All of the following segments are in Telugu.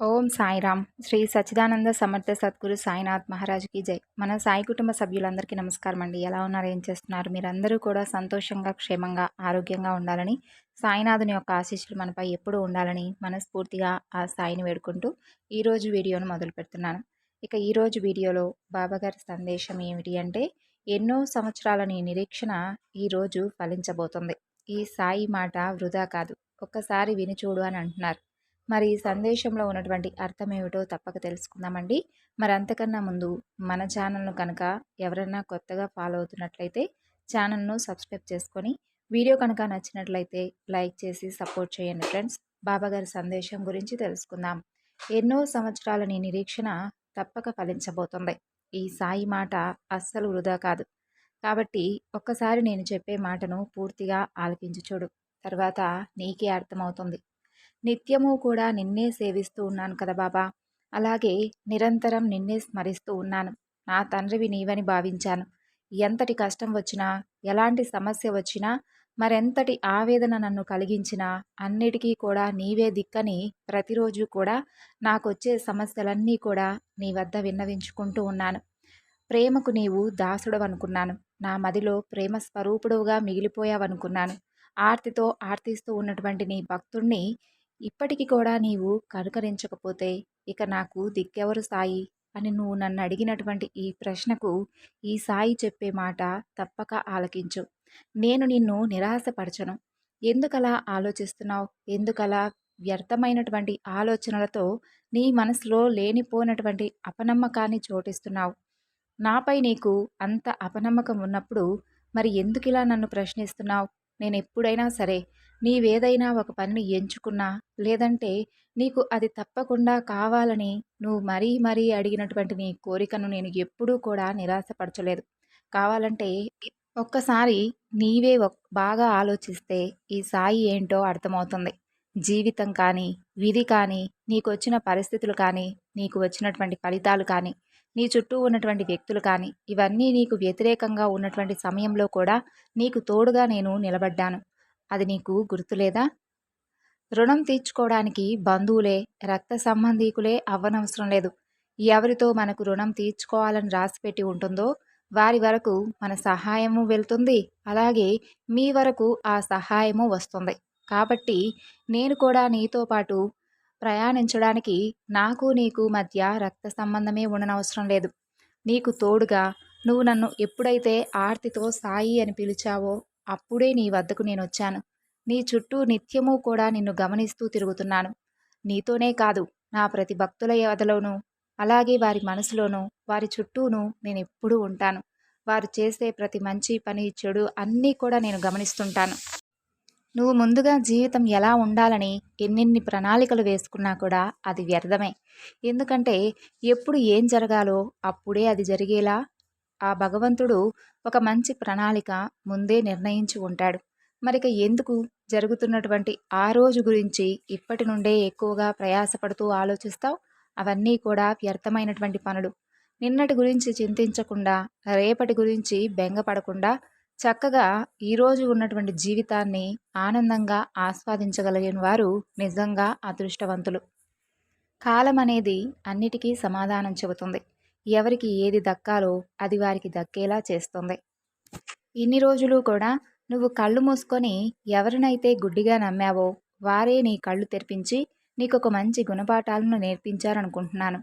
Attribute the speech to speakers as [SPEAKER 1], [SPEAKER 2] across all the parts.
[SPEAKER 1] ఓం సాయిరామ్. శ్రీ సచ్చిదానంద సమర్థ సద్గురు సాయినాథ్ మహారాజ్కి జై. మన సాయి కుటుంబ సభ్యులందరికీ నమస్కారం అండి. ఎలా ఉన్నారు? ఏం చేస్తున్నారు? మీరందరూ కూడా సంతోషంగా క్షేమంగా ఆరోగ్యంగా ఉండాలని సాయినాథుని యొక్క ఆశీస్సులు మనపై ఎప్పుడూ ఉండాలని మనస్ఫూర్తిగా ఆ సాయిని వేడుకుంటూ ఈరోజు వీడియోను మొదలు పెడుతున్నాను. ఇక ఈరోజు వీడియోలో బాబాగారి సందేశం ఏమిటి అంటే ఎన్నో సంవత్సరాలని నిరీక్షణ ఈరోజు ఫలించబోతుంది. ఈ సాయి మాట వృధా కాదు. ఒక్కసారి విని చూడు అని అంటున్నారు. మరి ఈ సందేశంలో ఉన్నటువంటి అర్థం ఏమిటో తప్పక తెలుసుకుందామండి. మరి అంతకన్నా ముందు మన ఛానల్ను కనుక ఎవరైనా కొత్తగా ఫాలో అవుతున్నట్లయితే ఛానల్ను సబ్స్క్రైబ్ చేసుకొని వీడియో కనుక నచ్చినట్లయితే లైక్ చేసి సపోర్ట్ చేయండి ఫ్రెండ్స్. బాబాగారి సందేశం గురించి తెలుసుకుందాం. ఎన్నో సంవత్సరాల నీ నిరీక్షణ తప్పక ఫలించబోతుంది. ఈ సాయి మాట అస్సలు వృధా కాదు. కాబట్టి ఒక్కసారి నేను చెప్పే మాటను పూర్తిగా ఆలకించి చూడు. తర్వాత నీకే అర్థమవుతుంది. నిత్యము కూడా నిన్నే సేవిస్తూ ఉన్నాను కదా బాబా. అలాగే నిరంతరం నిన్నే స్మరిస్తూ ఉన్నాను. నా తండ్రివి నీవని భావించాను. ఎంతటి కష్టం వచ్చినా ఎలాంటి సమస్య వచ్చినా మరెంతటి ఆవేదన నన్ను కలిగించినా అన్నిటికీ కూడా నీవే దిక్కని ప్రతిరోజు కూడా నాకొచ్చే సమస్యలన్నీ కూడా నీ వద్ద విన్నవించుకుంటూ ఉన్నాను. ప్రేమకు నీవు దాసుడవనుకున్నాను. నా మదిలో ప్రేమ స్వరూపుడుగా మిగిలిపోయావనుకున్నాను. ఆర్తితో ఆర్తిస్తూ ఉన్నటువంటి నీ భక్తుణ్ణి ఇప్పటికి కూడా నీవు కనుకరించకపోతే ఇక నాకు దిక్కెవరు సాయి అని నువ్వు నన్ను అడిగినటువంటి ఈ ప్రశ్నకు ఈ సాయి చెప్పే మాట తప్పక ఆలకించు. నేను నిన్ను నిరాశపరచను. ఎందుకలా ఆలోచిస్తున్నావు? ఎందుకలా వ్యర్థమైనటువంటి ఆలోచనలతో నీ మనసులో లేనిపోయినటువంటి అపనమ్మకాన్ని చోటిస్తున్నావు? నాపై నీకు అంత అపనమ్మకం ఉన్నప్పుడు మరి ఎందుకిలా నన్ను ప్రశ్నిస్తున్నావు? నేను ఎప్పుడైనా సరే నీవేదైనా ఒక పనిని ఎంచుకున్నా లేదంటే నీకు అది తప్పకుండా కావాలని నువ్వు మరీ మరీ అడిగినటువంటి నీ కోరికను నేను ఎప్పుడూ కూడా నిరాశపరచలేదు. కావాలంటే ఒక్కసారి నీవే బాగా ఆలోచిస్తే ఈ సాయి ఏంటో అర్థమవుతుంది. జీవితం కానీ విధి కానీ నీకు వచ్చిన పరిస్థితులు కానీ నీకు వచ్చినటువంటి ఫలితాలు కానీ నీ చుట్టూ ఉన్నటువంటి వ్యక్తులు కానీ ఇవన్నీ నీకు వ్యతిరేకంగా ఉన్నటువంటి సమయంలో కూడా నీకు తోడుగా నేను నిలబడ్డాను. అది నీకు గుర్తులేదా? రుణం తీర్చుకోవడానికి బంధువులే రక్త సంబంధీకులే అవ్వనవసరం లేదు. ఎవరితో మనకు రుణం తీర్చుకోవాలని రాసిపెట్టి ఉంటుందో వారి వరకు మన సహాయము వెళ్తుంది. అలాగే మీ వరకు ఆ సహాయము వస్తుంది. కాబట్టి నేను కూడా నీతో పాటు ప్రయాణించడానికి నాకు నీకు మధ్య రక్త సంబంధమే ఉండనవసరం లేదు. నీకు తోడుగా నువ్వు నన్ను ఎప్పుడైతే ఆర్తితో సాయి అని పిలిచావో అప్పుడే నీ వద్దకు నేను వచ్చాను నీ చుట్టూ నిత్యము కూడా నిన్ను గమనిస్తూ తిరుగుతున్నాను. నీతోనే కాదు నా ప్రతి భక్తుల యవదలోనూ అలాగే వారి మనసులోనూ వారి చుట్టూను నేను ఎప్పుడూ ఉంటాను. వారు చేసే ప్రతి మంచి పని చెడు అన్నీ కూడా నేను గమనిస్తుంటాను. నువ్వు ముందుగా జీవితం ఎలా ఉండాలని ఎన్నెన్ని ప్రణాళికలు వేసుకున్నా కూడా అది వ్యర్థమే. ఎందుకంటే ఎప్పుడు ఏం జరగాలో అప్పుడే అది జరిగేలా ఆ భగవంతుడు ఒక మంచి ప్రణాళిక ముందే నిర్ణయించి ఉంటాడు. మరిక ఎందుకు జరుగుతున్నటువంటి ఆ రోజు గురించి ఇప్పటి నుండే ఎక్కువగా ప్రయాసపడుతూ ఆలోచిస్తావు? అవన్నీ కూడా వ్యర్థమైనటువంటి పనులు. నిన్నటి గురించి చింతించకుండా రేపటి గురించి బెంగపడకుండా చక్కగా ఈరోజు ఉన్నటువంటి జీవితాన్ని ఆనందంగా ఆస్వాదించగలిగిన వారు నిజంగా అదృష్టవంతులు. కాలం అనేది అన్నిటికీ సమాధానం చెబుతుంది. ఎవరికి ఏది దక్కాలో అది వారికి దక్కేలా చేస్తుంది. ఇన్ని రోజులు కూడా నువ్వు కళ్ళు మూసుకొని ఎవరినైతే గుడ్డిగా నమ్మావో వారే నీ కళ్ళు తెరిపించి నీకు ఒక మంచి గుణపాఠాలను నేర్పించారనుకుంటున్నాను.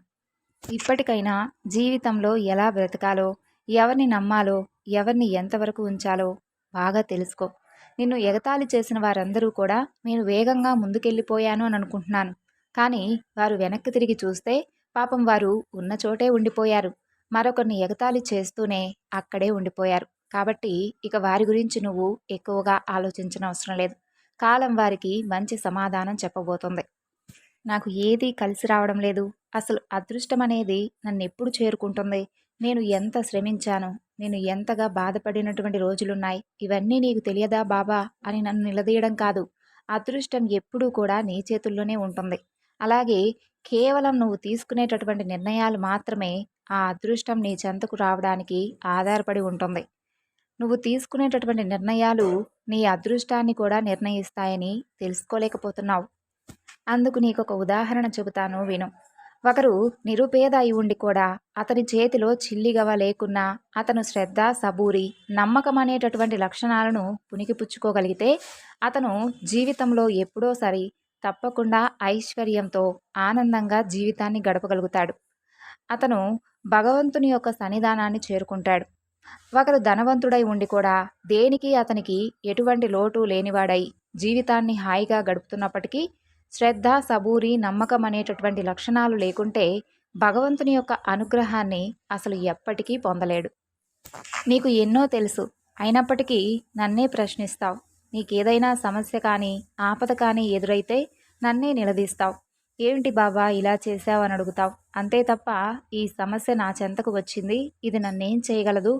[SPEAKER 1] ఇప్పటికైనా జీవితంలో ఎలా బ్రతకాలో ఎవరిని నమ్మాలో ఎవరిని ఎంతవరకు ఉంచాలో బాగా తెలుసుకో. నిన్ను ఎగతాళి చేసిన వారందరూ కూడా నేను వేగంగా ముందుకెళ్ళిపోయాను అని అనుకుంటున్నాను కానీ వారు వెనక్కి తిరిగి చూస్తే పాపం వారు ఉన్న చోటే ఉండిపోయారు. మరొకరిని ఎగతాళి చేస్తూనే అక్కడే ఉండిపోయారు. కాబట్టి ఇక వారి గురించి నువ్వు ఎక్కువగా ఆలోచించిన అవసరం లేదు. కాలం వారికి మంచి సమాధానం చెప్పబోతుంది. నాకు ఏది కలిసి రావడం లేదు. అసలు అదృష్టం అనేది నన్ను ఎప్పుడు చేరుకుంటుంది. నేను ఎంత శ్రమించాను? నేను ఎంతగా బాధపడినటువంటి రోజులున్నాయి? ఇవన్నీ నీకు తెలియదా బాబా? అని నన్ను నిలదీయడం కాదు. అదృష్టం ఎప్పుడూ కూడా నీ చేతుల్లోనే ఉంటుంది. అలాగే కేవలం నువ్వు తీసుకునేటటువంటి నిర్ణయాలు మాత్రమే ఆ అదృష్టం నీ చెంతకు రావడానికి ఆధారపడి ఉంటుంది. నువ్వు తీసుకునేటటువంటి నిర్ణయాలు నీ అదృష్టాన్ని కూడా నిర్ణయిస్తాయని తెలుసుకోలేకపోతున్నావు. అందుకు నీకొక ఉదాహరణ చెబుతాను విను. ఒకరు నిరుపేద అయి ఉండి కూడా అతని చేతిలో చిల్లిగవ లేకున్నా అతను శ్రద్ధ సబూరి నమ్మకం అనేటటువంటి లక్షణాలను పుణికిపుచ్చుకోగలిగితే అతను జీవితంలో ఎప్పుడో సరి తప్పకుండా ఐశ్వర్యంతో ఆనందంగా జీవితాన్ని గడపగలుగుతాడు. అతను భగవంతుని యొక్క సన్నిధానాన్ని చేరుకుంటాడు. ఒకరు ధనవంతుడై ఉండి కూడా దేనికి అతనికి ఎటువంటి లోటు లేనివాడై జీవితాన్ని హాయిగా గడుపుతున్నప్పటికీ శ్రద్ధ సబూరి నమ్మకం అనేటటువంటి లక్షణాలు లేకుంటే భగవంతుని యొక్క అనుగ్రహాన్ని అసలు ఎప్పటికీ పొందలేడు. నీకు ఎన్నో తెలుసు. అయినప్పటికీ నన్నే ప్రశ్నిస్తావు. నీకేదైనా సమస్య కానీ ఆపద కానీ ఎదురైతే నన్నే నిలదీస్తావు. ఏమిటి బాబా ఇలా చేశావని అడుగుతావు? అంతే తప్ప ఈ సమస్య నా చెంతకు వచ్చింది. ఇది నన్నేం చేయగలదు?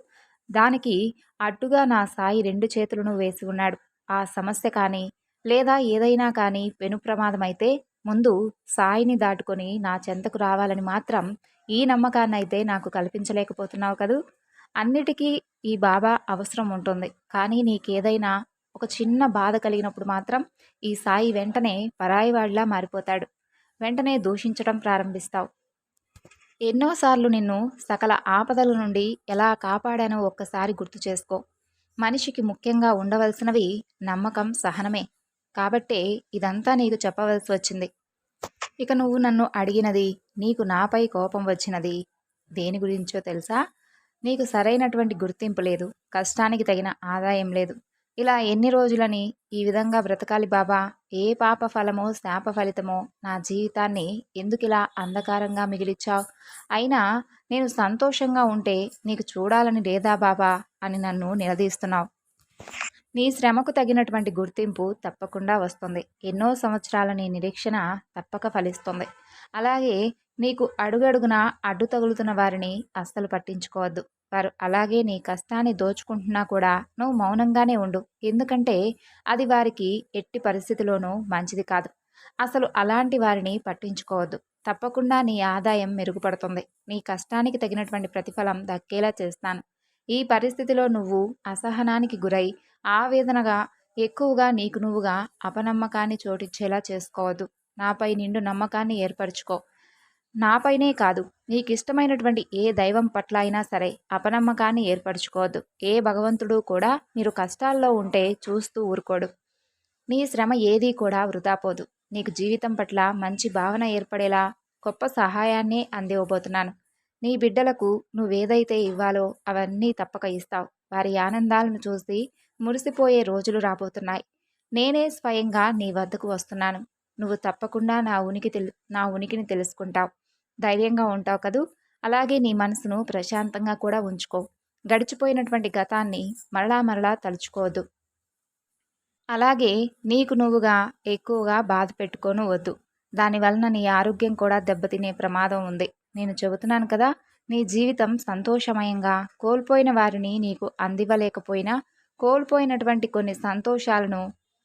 [SPEAKER 1] దానికి అడ్డుగా నా సాయి రెండు చేతులను వేసి ఉన్నాడు. ఆ సమస్య కానీ లేదా ఏదైనా కానీ పెను ప్రమాదమైతే ముందు సాయిని దాటుకొని నా చెంతకు రావాలని మాత్రం ఈ నమ్మకాన్ని అయితే నాకు కల్పించలేకపోతున్నావు కదూ? అన్నిటికీ ఈ బాబా అవసరం ఉంటుంది. కానీ నీకేదైనా ఒక చిన్న బాధ కలిగినప్పుడు మాత్రం ఈ సాయి వెంటనే పరాయివాడిలా మారిపోతాడు. వెంటనే దూషించడం ప్రారంభిస్తావు. ఎన్నోసార్లు నిన్ను సకల ఆపదల నుండి ఎలా కాపాడానో ఒక్కసారి గుర్తు చేసుకో. మనిషికి ముఖ్యంగా ఉండవలసినవి నమ్మకం సహనమే. కాబట్టే ఇదంతా నీకు చెప్పవలసి వచ్చింది. ఇక నువ్వు నన్ను అడిగినది నీకు నాపై కోపం వచ్చినది దేని గురించో తెలుసా? నీకు సరైనటువంటి గుర్తింపు లేదు. కష్టానికి తగిన ఆదాయం లేదు. ఇలా ఎన్ని రోజులని ఈ విధంగా బ్రతకాలి బాబా? ఏ పాప ఫలమో శాప ఫలితమో నా జీవితాన్ని ఎందుకిలా అంధకారంగా మిగిలిచ్చావు? అయినా నేను సంతోషంగా ఉంటే నీకు చూడాలని లేదా బాబా? అని నన్ను నిలదీస్తున్నావు. నీ శ్రమకు తగినటువంటి గుర్తింపు తప్పకుండా వస్తుంది. ఎన్నో సంవత్సరాల నీ నిరీక్షణ తప్పక ఫలిస్తుంది. అలాగే నీకు అడుగడుగున అడ్డు తగులుతున్న వారిని అస్సలు పట్టించుకోవద్దు. వారు అలాగే నీ కష్టాన్ని దోచుకుంటున్నా కూడా నువ్వు మౌనంగానే ఉండు. ఎందుకంటే అది వారికి ఎట్టి పరిస్థితిలోనూ మంచిది కాదు. అసలు అలాంటి వారిని పట్టించుకోవద్దు. తప్పకుండా నీ ఆదాయం మెరుగుపడుతుంది. నీ కష్టానికి తగినటువంటి ప్రతిఫలం దక్కేలా చేస్తాను. ఈ పరిస్థితిలో నువ్వు అసహనానికి గురై ఆవేదనగా ఎక్కువగా నీకు నువ్వుగా అపనమ్మకాన్ని చోటిచ్చేలా చేసుకోవద్దు. నాపై నిండు నమ్మకాన్ని ఏర్పరచుకో. నాపైనే కాదు. నీకిష్టమైనటువంటి ఏ దైవం పట్ల అయినా సరే అపనమ్మకాన్ని ఏర్పరచుకోవద్దు. ఏ భగవంతుడు కూడా మీరు కష్టాల్లో ఉంటే చూస్తూ ఊరుకోడు. నీ శ్రమ ఏదీ కూడా వృధాపోదు నీకు జీవితం పట్ల మంచి భావన ఏర్పడేలా గొప్ప సహాయాన్నే అందివ్వబోతున్నాను. నీ బిడ్డలకు నువ్వేదైతే ఇవ్వాలో అవన్నీ తప్పక ఇస్తావు. వారి ఆనందాలను చూసి మురిసిపోయే రోజులు రాబోతున్నాయి. నేనే స్వయంగా నీ వద్దకు వస్తున్నాను. నువ్వు తప్పకుండా నా ఉనికి తెలు నా ఉనికిని తెలుసుకుంటావు. ధైర్యంగా ఉంటావు కదూ? అలాగే నీ మనసును ప్రశాంతంగా కూడా ఉంచుకో. గడిచిపోయినటువంటి గతాన్ని మరలా మరలా తలుచుకోవద్దు. అలాగే నీకు నువ్వుగా ఎక్కువగా బాధ పెట్టుకోను వద్దు. దానివలన నీ ఆరోగ్యం కూడా దెబ్బతినే ప్రమాదం ఉంది. నేను చెబుతున్నాను కదా నీ జీవితం సంతోషమయంగా కోల్పోయిన వారిని నీకు అందివ్వలేకపోయినా కోల్పోయినటువంటి కొన్ని సంతోషాలను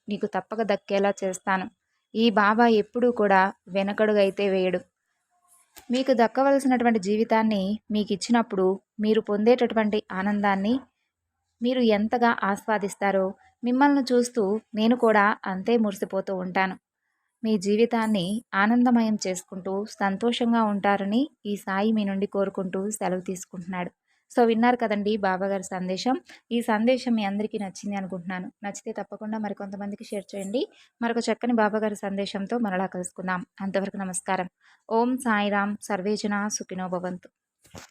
[SPEAKER 1] నీకు తప్పక దక్కేలా చేస్తాను. ఈ బాబా ఎప్పుడూ కూడా వెనకడుగైతే వేయడు. మీకు దక్కవలసినటువంటి జీవితాన్ని మీకు ఇచ్చినప్పుడు మీరు పొందేటటువంటి ఆనందాన్ని మీరు ఎంతగా ఆస్వాదిస్తారో మిమ్మల్ని చూస్తూ నేను కూడా అంతే మురిసిపోతూ ఉంటాను. మీ జీవితాన్ని ఆనందమయం చేసుకుంటూ సంతోషంగా ఉంటారని ఈ సాయి మీ నుండి కోరుకుంటూ సెలవు తీసుకుంటున్నాడు. సో విన్నారు కదండి బాబాగారి సందేశం. ఈ సందేశం మీ అందరికీ నచ్చింది అనుకుంటున్నాను. నచ్చితే తప్పకుండా మరికొంతమందికి షేర్ చేయండి. మరొక చక్కని బాబాగారి సందేశంతో మరలా కలుసుకుందాం. అంతవరకు నమస్కారం. ఓం సాయిరామ్ సర్వేజన సుఖినో భవంతు.